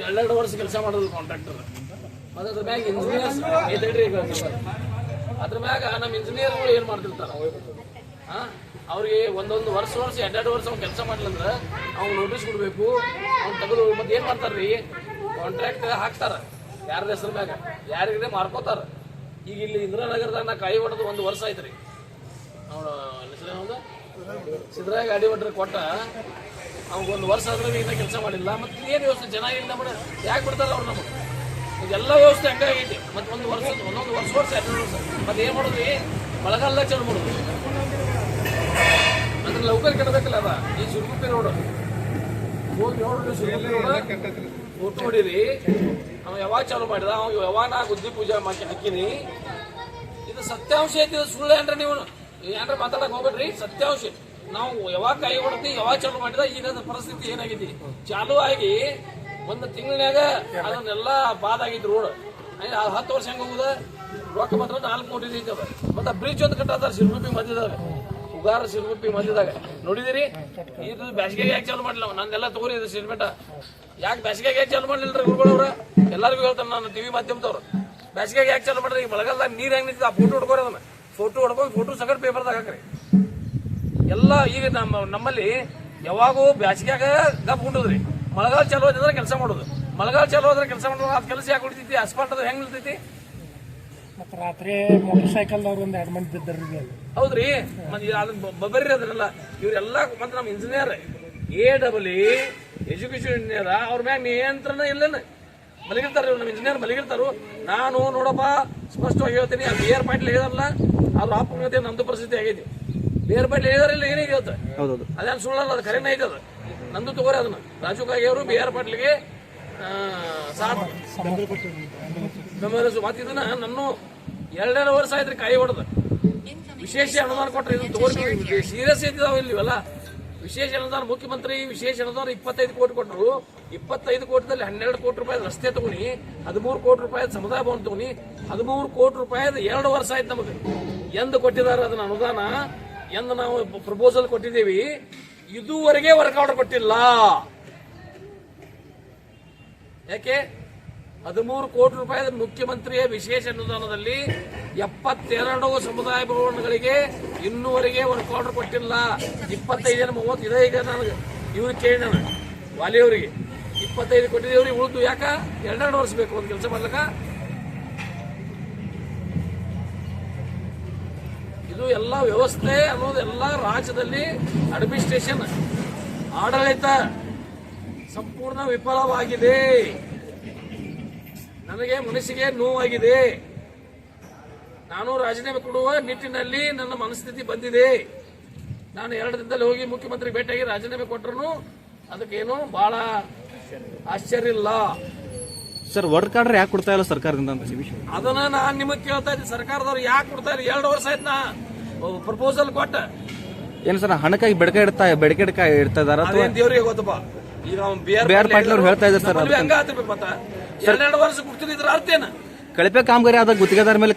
ಎರಡೆರಡು ವರ್ಷ ಕೆಲಸ ಮಾಡೋದು ಕಾಂಟ್ರಾಕ್ಟರ್ ಮತ್ತೆ ಅದ್ರ ಮ್ಯಾಗ ಇಂಜಿನಿಯರ್ಸ್ ಈಗ ಅದ್ರ ಮ್ಯಾಗ ನಮ್ಮ ಇಂಜಿನಿಯರ್ಗಳು ಏನ್ ಮಾಡ್ತಿರ್ತಾರ? ಅವ್ರಿಗೆ ಒಂದೊಂದು ವರ್ಷ ವರ್ಷ, ಎರಡೆರಡು ವರ್ಷ ಅವ್ನು ಕೆಲಸ ಮಾಡ್ಲಂದ್ರ ಅವ್ನು ನೋಟಿಸ್ ಕೊಡ್ಬೇಕು. ಅವ್ನು ತಗಲು ಮತ್ತೆ ಏನ್ ಮಾಡ್ತಾರ್ರಿ? ಕಾಂಟ್ರಾಕ್ಟ್ ಹಾಕ್ತಾರ. ಯಾರ ಹೆಸರ ಮ್ಯಾಗ? ಯಾರಿಗ್ರೆ ಮಾರ್ಕೋತಾರ. ಈಗ ಇಲ್ಲಿ ಇಂದಿರಾನಗರದಾಗ ನಾ ಕೈ ಹೊಡೆದು ಒಂದು ವರ್ಷ ಆಯ್ತ್ರಿ. ಅವನು ಸಿದ್ರಾಗ ಸಿದ್ದರಾಯ ಗಾಡಿ ಹೊಡ್ರಿ ಕೊಟ್ಟ. ಒಂದು ವರ್ಷ ಆದ್ರೆ ಇನ್ನೂ ಕೆಲಸ ಮಾಡಿಲ್ಲ ಮತ್ತೆ ಏನು ವ್ಯವಸ್ಥೆ ಚೆನ್ನಾಗಿಲ್ಲ ನಮಗೆ ಯಾಕೆ ಬಿಡ್ತಾರ ಅವ್ರು ನಮಗೆ? ಎಲ್ಲ ವ್ಯವಸ್ಥೆ ಹಂಗಾಗೈತಿ ಮತ್ತೆ ಒಂದು ವರ್ಷ ಒಂದೊಂದು ವರ್ಷ ವರ್ಷ ಎರಡು ವರ್ಷ. ಮತ್ತು ಏನು ಮಾಡೋದು ಮಳೆಗಾಲದಾಗ ಚಲೋ ಮಾಡೋದು. ಅಂದ್ರೆ ಲೌಕಲ್ ಕಟ್ಟಬೇಕಲ್ಲ ಅದ? ಈ ಸುರ್ಗುಪ್ಪಿ ರೋಡ್. ಹೋಗಿ ನೋಡ್ರಿ ಸುರುಗುಪ್ಪಿ ರೋಡ್. ಫೋಟೋ ಹೊಡೀರಿ. ಅವ ಯಾವಾಗ ಚಾಲು ಮಾಡಿದ? ಅವ ಯಾವಾಗ ನಾ ಗುದ್ದಿ ಪೂಜೆ ಮಾಡಿ ಹಾಕಿನಿ? ಇದು ಸತ್ಯಾಂಶ ಐತಿ ಇದು ಸುಳ್ಳು ಏನ್ರ ನೀವು ಏನ್ರ ಮಾತಾಡಕ್ ಹೋಗ್ಬೇಡ್ರಿ ಸತ್ಯಾಂಶ ನಾವು ಯಾವಾಗ ಕೈ ಹೊಡ್ತಿ ಯಾವಾಗ ಚಾಲು ಮಾಡಿದ ಈಗ ಪರಿಸ್ಥಿತಿ ಏನಾಗಿದೆ? ಚಾಲು ಆಗಿ ಒಂದು ತಿಂಗಳಿನಾಗ ಅದನ್ನೆಲ್ಲ ಬಾದ್ ಆಗಿದ್ ರೋಡ್ ಹತ್ತು ವರ್ಷ ಹೆಂಗ ಹೋಗುದ? ರೊಕ್ಕ ಮಾತ್ರ ನಾಲ್ಕು ಕೋಟಿ ಇದ್ದಾವ ಮತ್ತ ಬ್ರಿಡ್ಜ್ ಒಂದು ಕಟ್ಟದ ಸಿರುಗುಪ್ಪಿ ಮಧ್ಯದಾಗ. ಉಗಾರ ಸಿರುಗುಪ್ಪಿ ಮಧ್ಯದಾಗ. ನೋಡಿದಿರಿ? ಇದು ಬ್ಯಾಸಿಗೆ ಯಾಕೆ ಚಾಲು ಮಾಡಿಲ್ಲ ನಂದೆಲ್ಲ ತಗೋರಿ ಇದು ಸಿಮೆಂಟ. ಯಾಕೆ ಬ್ಯಾಸಿಗೆಗೆ ಯಾಕೆ ಚಾಲು ಮಾಡ್ಲಿಲ್ರಿ ಗುರುಗಳವ್ರ ಎಲ್ಲರಿಗೂ ಹೇಳ್ತಾರೆ ನಾನು ಟಿವಿ ಮಾಧ್ಯಮದವ್ರು. ಬ್ಯಾಸಿಗೆಗೆ ಯಾಕೆ ಚಾಲು ಮಾಡ್ರಿ? ಈ ಮಳೆಗಾಲದಾಗ ನೀರು ಹೆಂಗ್ ನಿಂತಿದೆ? ಆ ಫೋಟೋ ಹೊಡ್ಕೋರಿ ಅದನ್ನ. ಫೋಟೋ ಹೊಡ್ಕೊಂಡು ಫೋಟೋ ಸಗಟ್ ಪೇಪರ್ದಾಗ ಹಾಕ್ರಿ. ಎಲ್ಲ ಈಗ ನಮ್ಮ ನಮ್ಮಲ್ಲಿ ಯಾವಾಗೂ ಬ್ಯಾಸಿಗ್ಯಾಗ ಗಪ್ ಉಂಟದ್ರಿ ಮಳೆಗಾಲ ಚಲೋ ಆದ್ರೆ ಕೆಲಸ ಮಾಡೋದು. ಮಳೆಗಾಲ ಚಲೋ ಆದ್ರೆ ಕೆಲಸ ಮಾಡೋದು ಅದು ಕೆಲಸ ಯಾಕೆ ಉಳಿತೈತಿ ಅಸ್ಫಾಲ್ಟ್ ಅದು ಹೆಂಗ್ ನಿಲ್ತೈತಿ? ಮತ್ತೆ ರಾತ್ರಿ ಮೋಟರ್ ಸೈಕಲ್ ಒಂದ್ ಎರಡು ಮಂದಿ ಬಿದ್ದರ್ರಿ ಹೌದ್ರಿ? ಮತ್ತೆ ಅದನ್ನ ಬಬರ್ರಿ ಅದ್ರಲ್ಲ. ಇವ್ರೆಲ್ಲ ಮತ್ತೆ ನಮ್ಮ engineer A double education engineer ಅವ್ರ ಮ್ಯಾಗ ನಿಯಂತ್ರಣ ಇಲ್ಲೇನು? ಮಲಗಿರ್ತಾರ ನಮ್ಮ ಇಂಜಿನಿಯರ್ ಮಲಗಿರ್ತಾರು. ನಾನು ನೋಡಪ್ಪ ಸ್ಪಷ್ಟವಾಗಿ ಹೇಳ್ತೀನಿ ಅದು ಏರ್ ಪಾಯಿಂಟ್ ಹೇಳಿದಾರಲ್ಲ ಅವ್ರ ಆಪ್ ನಮ್ದು ಪರಿಸ್ಥಿತಿ ಆಗೈತಿ. ಬಿಯರ್ ಬಟ್ಟೆ ಹೇಳಿದಾರಿಲ್ಲ ಏನೇ ಹೇಳ್ತಾರೆ. ಹೌದೌದು. ಅದೇನು ಸುಳ್ಳಲ್ಲ ಅದು ಕರೆನೇ ಐತೆ ಅದು. ನಂದು ತಗೋರಿ ಅದನ್ನ. ರಾಜು ಕಾಗೆ ಅವರು ಬಿ ಆರ್ ಪಾಟ್ಲಿಗೆ ಸಾಥ್ ಬೆಂಬಲಿಸು ಮತ್ತೆ ಇದನ್ನ ನಾನು ಎರಡೆರಡು ವರ್ಷ ಆಯ್ತು ಕಾಯಿ ಹೊಡೆದ. ವಿಶೇಷ ಅನುದಾನ ಕೊಟ್ರೆ ಇದನ್ನ ತಗೋರಿ. ಸೀರಿಯಸ್ ಐತಿದಾವ ಇಲ್ಲಿ ಇವೆಲ್ಲ ವಿಶೇಷ ಅನುದಾನ ಮುಖ್ಯಮಂತ್ರಿ ವಿಶೇಷ ಅನುದಾನ ಇಪ್ಪತ್ತೈದು ಕೋಟಿ ಕೊಟ್ಟರು ಇಪ್ಪತ್ತೈದು ಕೋಟಿದಲ್ಲಿ ಹನ್ನೆರಡು ಕೋಟಿ ರೂಪಾಯಿ ರಸ್ತೆ ತಗೊನಿ ಹದಿಮೂರು ಕೋಟಿ ರೂಪಾಯಿ ಸಮುದಾಯ ಭವನ ತಗೊನಿ ಹದಿಮೂರು ಕೋಟಿ ರೂಪಾಯಿ ಎರಡು ವರ್ಷ ಆಯ್ತು ನಮಗೆ. ಎಂದು ಕೊಟ್ಟಿದ್ದಾರೆ ಅದನ್ನ ಅನುದಾನ? ಎಂದು ನಾವು ಪ್ರಪೋಸಲ್ ಕೊಟ್ಟಿದ್ದೀವಿ, ಇದುವರೆಗೆ ವರ್ಕೌಟ್ ಕೊಟ್ಟಿಲ್ಲ. ಯಾಕೆ? ಹದಿಮೂರು ಕೋಟಿ ರೂಪಾಯಿ ಮುಖ್ಯಮಂತ್ರಿಯ ವಿಶೇಷ ಅನುದಾನದಲ್ಲಿ ಎಪ್ಪತ್ತೆರಡು ಸಮುದಾಯ ಭವನಗಳಿಗೆ ಇನ್ನೂವರೆಗೆ ವರ್ಕ್ ಆರ್ಡರ್ ಕೊಟ್ಟಿಲ್ಲ. ಇಪ್ಪತ್ತೈದು ಮೂವತ್ತು, ಇದೆ ಈಗ ನನಗೆ ಇವ್ರಿಗೆ ಕೇಳಿ ನಾನು, ವಾಲಿಯವರಿಗೆ. ಇಪ್ಪತ್ತೈದು ಕೊಟ್ಟಿದ್ದೇವ್ರಿಗೆ ಉಳಿದು ಯಾಕೆ? ಎರಡೆರಡು ವರ್ಷ ಬೇಕು ಒಂದು ಕೆಲಸ ಮಾಡ್ಲಕ್ಕ. ಇದು ಎಲ್ಲ ವ್ಯವಸ್ಥೆ ಅನ್ನೋದು ಎಲ್ಲ ರಾಜ್ಯದಲ್ಲಿ ಅಡ್ಮಿನಿಸ್ಟ್ರೇಷನ್ ಆಡಳಿತ ಸಂಪೂರ್ಣ ವಿಫಲವಾಗಿದೆ. ನನಗೆ ಮನಸ್ಸಿಗೆ ನೋವಾಗಿದೆ. ನಾನು ರಾಜೀನಾಮೆ ಕೊಡುವ ನಿಟ್ಟಿನಲ್ಲಿ ನನ್ನ ಮನಸ್ಥಿತಿ ಬಂದಿದೆ. ನಾನು ಎರಡು ದಿನದಲ್ಲಿ ಹೋಗಿ ಮುಖ್ಯಮಂತ್ರಿ ಭೇಟಿಯಾಗಿ ರಾಜೀನಾಮೆ ಕೊಟ್ಟರು ಅದಕ್ಕೇನು ಬಹಳ ಆಶ್ಚರ್ಯ ಇಲ್ಲ. ಸರ್ ವರ್ಡ್ ಕಾರ್ಡ್ ಯಾಕೆ ಕೊಡ್ತಾ ಇಲ್ಲ ಸರ್ಕಾರದಿಂದ ಅಂತ ಅದನ್ನ ನಾನು ನಿಮಗೆ ಕೇಳ್ತಾ ಇದ್ದೀನಿ. ಸರ್ಕಾರದವ್ರು ಯಾಕೆ ಕೊಡ್ತಾ ಇಲ್ಲ? ಎರಡು ವರ್ಷ ಆಯ್ತು ನಾ ಪ್ರಪೋಸಲ್ ಕೊಟ್ಟ. ಏನ್ ಸರ್ ಹಣಕ್ಕಾಗಿ ಬೆಡಕ ಇಡ್ತಾ ಬೆಡಕ ಇಡ್ಕ ಇಡ್ತಾ ಇದಾರ ಅಥವಾ ಅದೇನ್ ದೇವ್ರಿಗೆ ಗೊತ್ತಪ್ಪ? ಈಗ ಅವ್ನು ಬಿಆರ್ ಬಿ ಆರ್ ಪಾಟೀಲ್ ಅವ್ರು ಹೇಳ್ತಾ ಇದ್ದಾರೆ ಸರ್ ಹಂಗ ಆತಿರ್ಬೇಕು ಮತ್ತ. ಎರಡೆರಡು ವರ್ಷ ಅರ್ಥ ಏನ? ಕಳಪೆ ಕಾಮಗಾರಿ ಆದ ಗುತ್ತಿಗೆದಾರ ಮೇಲೆ